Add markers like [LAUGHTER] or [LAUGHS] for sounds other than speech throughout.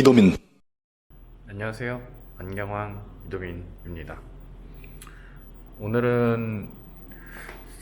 이도민 안녕하세요. 안경환 이도민입니다. 오늘은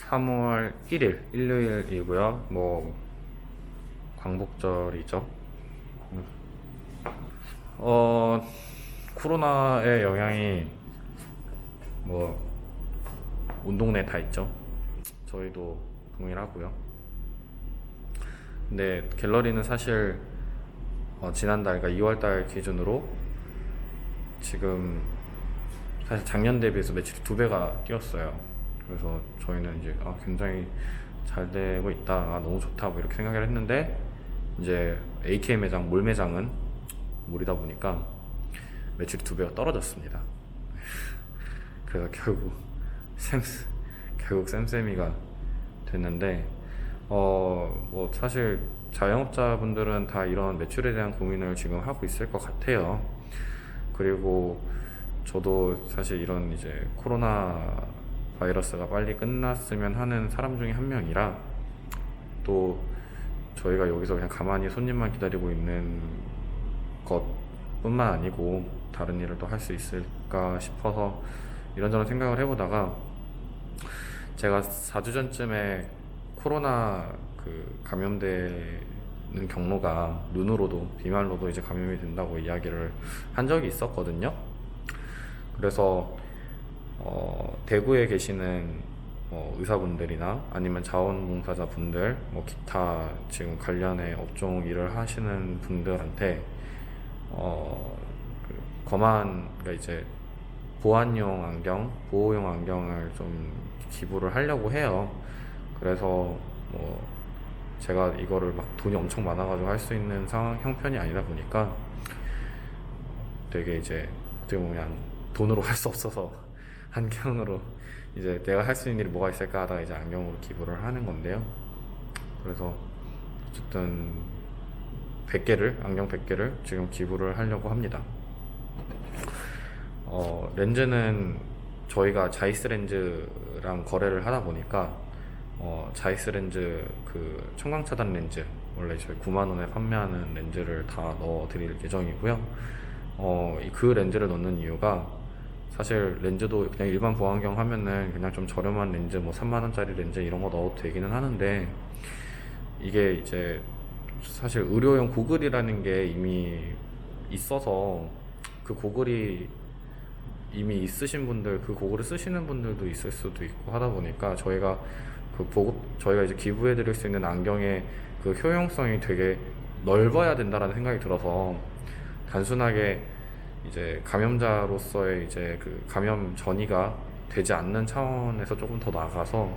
3월 1일 일요일이고요. 뭐 광복절이죠. 음. 어 코로나의 영향이 뭐온 동네 다 있죠. 저희도 동일하고요. 근데 갤러리는 사실 어, 지난달 그러니까 2월달 기준으로 지금 사실 작년 대비해서 매출이 두 배가 뛰었어요. 그래서 저희는 이제 아, 굉장히 잘 되고 있다, 아, 너무 좋다 뭐 이렇게 생각을 했는데 이제 AK 매장, 몰 매장은 몰이다 보니까 매출이 두 배가 떨어졌습니다. 그래서 결국 샘 결국 쌤쌤이가 됐는데 어 뭐 사실 자영업자분들은 다 이런 매출에 대한 고민을 지금 하고 있을 것 같아요. 그리고 저도 사실 이런 이제 코로나 바이러스가 빨리 끝났으면 하는 사람 중에 한 명이라 또 저희가 여기서 그냥 가만히 손님만 기다리고 있는 것 뿐만 아니고 다른 일을 또 할 수 있을까 싶어서 이런저런 생각을 해보다가 제가 4주 전쯤에 코로나 그 감염되는 경로가 눈으로도 비말로도 이제 감염이 된다고 이야기를 한 적이 있었거든요. 그래서 어, 대구에 계시는 어, 의사분들이나 아니면 자원봉사자 분들, 뭐 기타 지금 관련의 업종 일을 하시는 분들한테 어, 그 검안 그러니까 이제 보안용 안경, 보호용 안경을 좀 기부를 하려고 해요. 그래서 뭐 제가 이거를 막 돈이 엄청 많아가지고 할 수 있는 상황 형편이 아니다 보니까 되게 이제 어떻게 보면 돈으로 할 수 없어서 [LAUGHS] 안경으로 이제 내가 할 수 있는 일이 뭐가 있을까 하다가 이제 안경으로 기부를 하는 건데요. 그래서 어쨌든 100개를 안경 100개를 지금 기부를 하려고 합니다. 어, 렌즈는 저희가 자이스 렌즈랑 거래를 하다 보니까 어, 자이스 렌즈 그 청광 차단 렌즈 원래 저희 9만 원에 판매하는 렌즈를 다 넣어 드릴 예정이고요. 어, 이그 렌즈를 넣는 이유가 사실 렌즈도 그냥 일반 보안경 하면은 그냥 좀 저렴한 렌즈 뭐 3만 원짜리 렌즈 이런 거 넣어도 되기는 하는데 이게 이제 사실 의료용 고글이라는 게 이미 있어서 그 고글이 이미 있으신 분들 그 고글을 쓰시는 분들도 있을 수도 있고 하다 보니까 저희가 그 보급 저희가 이제 기부해 드릴 수 있는 안경의 그 효용성이 되게 넓어야 된다라는 생각이 들어서 단순하게 이제 감염자로서의 이제 그 감염 전이가 되지 않는 차원에서 조금 더 나가서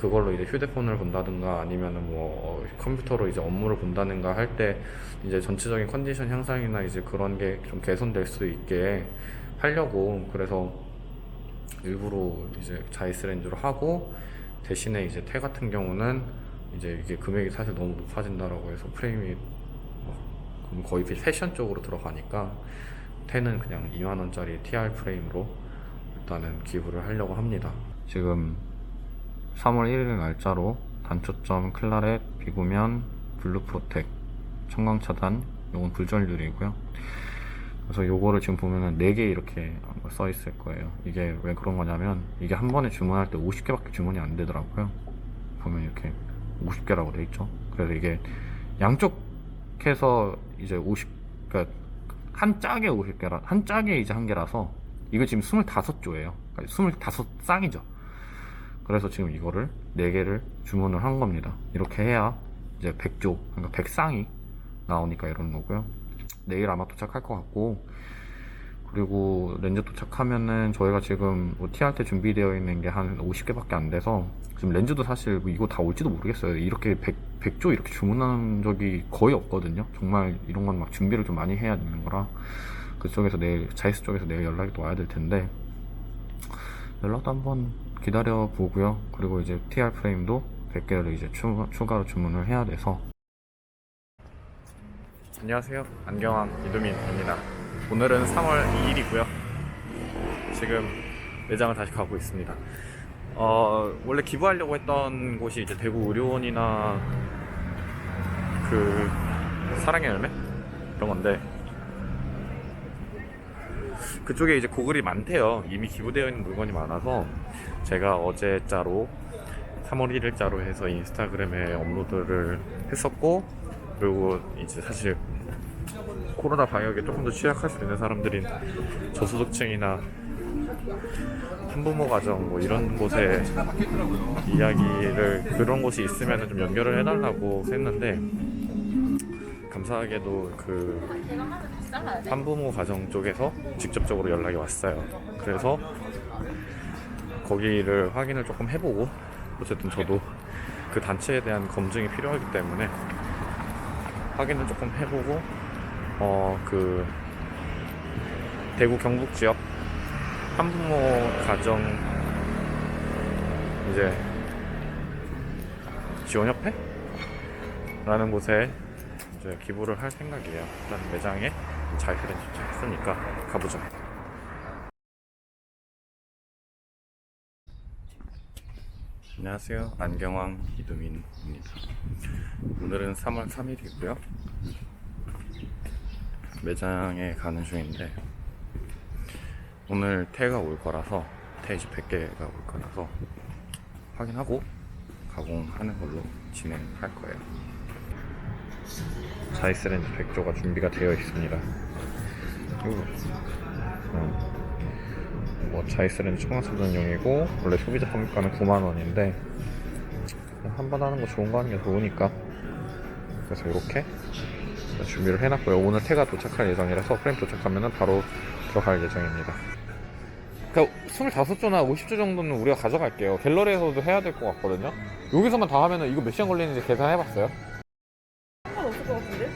그걸로 이제 휴대폰을 본다든가 아니면은 뭐 어, 컴퓨터로 이제 업무를 본다든가 할 때 이제 전체적인 컨디션 향상이나 이제 그런 게 좀 개선될 수 있게 하려고 그래서 일부러 이제 자이스 렌즈로 하고 대신에 이제 테 같은 경우는 이제 이게 금액이 사실 너무 높아진다라고 해서 프레임이 뭐 거의 패션 쪽으로 들어가니까 테는 그냥 2만 원짜리 TR 프레임으로 일단은 기부를 하려고 합니다. 지금 3월 1일 날짜로 단초점 클라렛 비구면 블루프로텍 청광차단 요건 불전율이고요. 그래서 요거를 지금 보면은 4개 이렇게 써 있을 거예요. 이게 왜 그런 거냐면 이게 한 번에 주문할 때 50개밖에 주문이 안 되더라고요. 보면 이렇게 50개라고 돼 있죠. 그래서 이게 양쪽 해서 이제 50, 그러니까 한 짝에 50개라, 한 짝에 이제 한 개라서 이거 지금 25조예요. 그러니까 25쌍이죠. 그래서 지금 이거를 4개를 주문을 한 겁니다. 이렇게 해야 이제 100조, 그러니까 100쌍이 나오니까 이러는 거고요. 내일 아마 도착할 것 같고, 그리고 렌즈 도착하면은 저희가 지금 뭐 티할 때 준비되어 있는 게 한 50개밖에 안 돼서 지금 렌즈도 사실 뭐 이거 다 올지도 모르겠어요. 이렇게 100, 100조 이렇게 주문한 적이 거의 없거든요. 정말 이런 건 막 준비를 좀 많이 해야 되는 거라 그쪽에서 내일 자이스 쪽에서 내일 연락이 또 와야 될 텐데 연락도 한번 기다려 보고요. 그리고 이제 TR 프레임도 100개를 이제 추, 추가로 주문을 해야 돼서 안녕하세요. 안경왕 이두민입니다. 오늘은 3월 2일이고요. 지금 매장을 다시 가고 있습니다. 어, 원래 기부하려고 했던 곳이 이제 대구 의료원이나 그 사랑의 열매? 그런 건데 그쪽에 이제 고글이 많대요. 이미 기부되어 있는 물건이 많아서 제가 어제자로 3월 1일자로 해서 인스타그램에 업로드를 했었고 그리고 이제 사실 코로나 방역에 조금 더 취약할 수 있는 사람들인 저소득층이나 한부모 가정 뭐 이런 곳에 이야기를 그런 곳이 있으면 좀 연결을 해달라고 했는데 감사하게도 그 한부모 가정 쪽에서 직접적으로 연락이 왔어요. 그래서 거기를 확인을 조금 해보고 어쨌든 저도 그 단체에 대한 검증이 필요하기 때문에 확인을 조금 해보고 어 그 대구 경북 지역 한부모 가정 이제 지원협회? 라는 곳에 이제 기부를 할 생각이에요. 일단 매장에 자이크렌 도착했으니까 가보죠. 안녕하세요. 안경왕 이두민입니다. 오늘은 3월 3일이고요. 매장에 가는 중인데 오늘 태가 올 거라서 태 이제 100개가 올 거라서 확인하고 가공하는 걸로 진행할 거예요. 자이스렌즈 100조가 준비가 되어 있습니다. 그리고 어, 뭐 자이스렌즈 청화사전용이고 원래 소비자 판매가는 9만 원인데 한 번 하는 거 좋은 거 하는 게 좋으니까 그래서 이렇게 준비를 해놨고요. 오늘 태가 도착할 예정이라서 프레임 도착하면 바로 들어갈 예정입니다. 그러니까 25조나 50조 정도는 우리가 가져갈게요. 갤러리에서도 해야 될 것 같거든요. 여기서만 다 하면은 이거 몇 시간 걸리는지 계산해봤어요? 상관없을 것 같은데?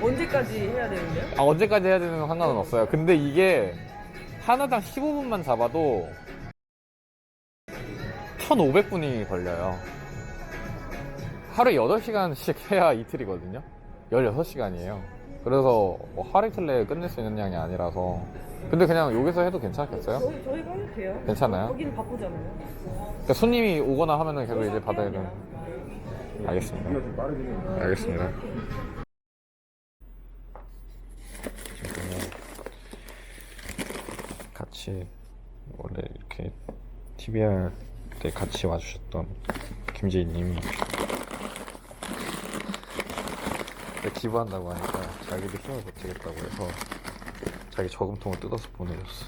언제까지 해야 되는데요? 아, 언제까지 해야 되는 건 상관은 없어요. 근데 이게 하나당 15분만 잡아도 1,500분이 걸려요. 하루에 8시간씩 해야 이틀이거든요. 16시간이에요. 그래서 뭐 하루 이틀 내에 끝낼 수 있는 양이 아니라서. 근데 그냥 여기서 해도 괜찮겠어요? 저희, 저희가 해도 돼요. 괜찮아요? 거기는 바쁘잖아요. 그러니까 손님이 오거나 하면은 계속 이제 받아야 되는. 알겠습니다. 알겠습니다. 지금 같이 원래 이렇게 TBR 때 같이 와주셨던 김재희님이 기부한다고 하니까 자기도 힘을 버티겠다고 해서 자기 저금통을 뜯어서 보내줬어.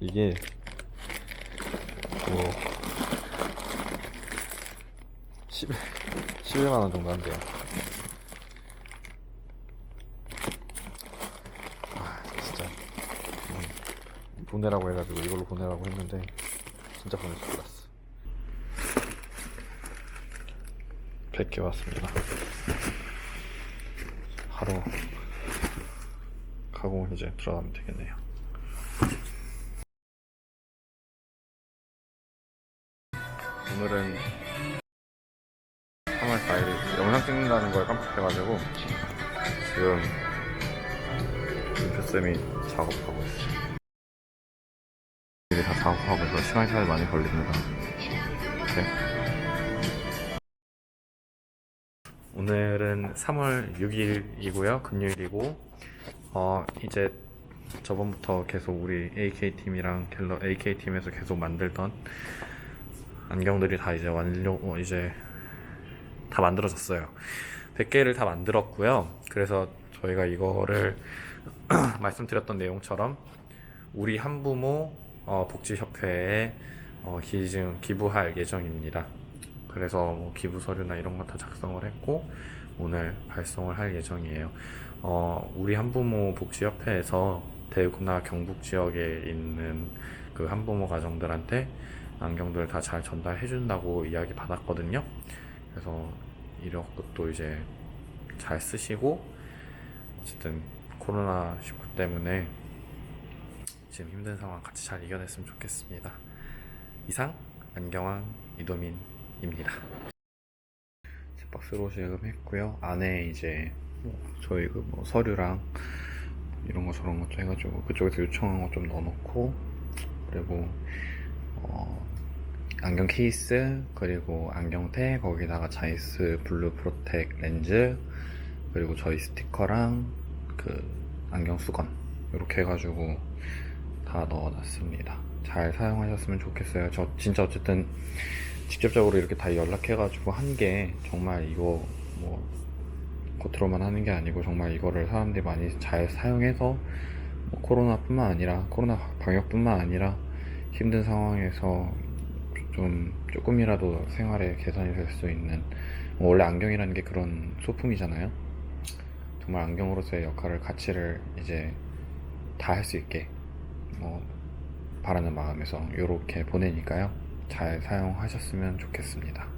이게 뭐 10, 11만 원 정도 한대요. 아, 진짜 음, 보내라고 해가지고 이걸로 보내라고 했는데 진짜 보낼 줄 몰랐어. 100개 왔습니다. 하루 가공 이제 들어가면 되겠네요. 오늘은 3월 4일 영상 찍는다는 걸 깜빡해가지고 지금 윤표쌤이 작업하고 있어요 이게 다 작업하고 있어 시간이 참 많이 걸립니다 이렇게. 오늘은 3월 6일이고요 금요일이고 어 이제 저번부터 계속 우리 AK팀이랑 갤러 AK팀에서 계속 만들던 안경들이 다 이제 완료 어, 이제 다 만들어졌어요. 100개를 다 만들었고요. 그래서 저희가 이거를 [CLEARS THROAT] 말씀드렸던 내용처럼 우리 한부모 어, 복지협회에 어, 기증 기부할 예정입니다. 그래서 뭐 기부 서류나 이런 거 다 작성을 했고 오늘 발송을 할 예정이에요. 어, 우리 한부모 복지협회에서 대구나 경북 지역에 있는 그 한부모 가정들한테 안경들 다 잘 전달해 준다고 이야기 받았거든요. 그래서 이런 것도 이제 잘 쓰시고 어쨌든 코로나 19 때문에 지금 힘든 상황 같이 잘 이겨냈으면 좋겠습니다. 이상 안경왕 이도민입니다. 박스로 제금했고요. 안에 이제 뭐 저희 그 뭐 서류랑 이런 거 저런 것도 해가지고 그쪽에서 요청한 거 좀 넣어놓고 그리고 어, 안경 케이스 그리고 안경테 거기다가 자이스 블루 프로텍 렌즈 그리고 저희 스티커랑 그 안경 수건 이렇게 해가지고 다 넣어놨습니다. 잘 사용하셨으면 좋겠어요. 저 진짜 어쨌든 직접적으로 이렇게 다 연락해가지고 한 게 정말 이거 뭐 겉으로만 하는 게 아니고 정말 이거를 사람들이 많이 잘 사용해서 뭐 코로나뿐만 아니라 코로나 방역뿐만 아니라 힘든 상황에서 좀 조금이라도 생활에 개선이 될 수 있는 뭐 원래 안경이라는 게 그런 소품이잖아요. 정말 안경으로서의 역할을 가치를 이제 다 할 수 있게 뭐 바라는 마음에서 이렇게 보내니까요. 잘 사용하셨으면 좋겠습니다.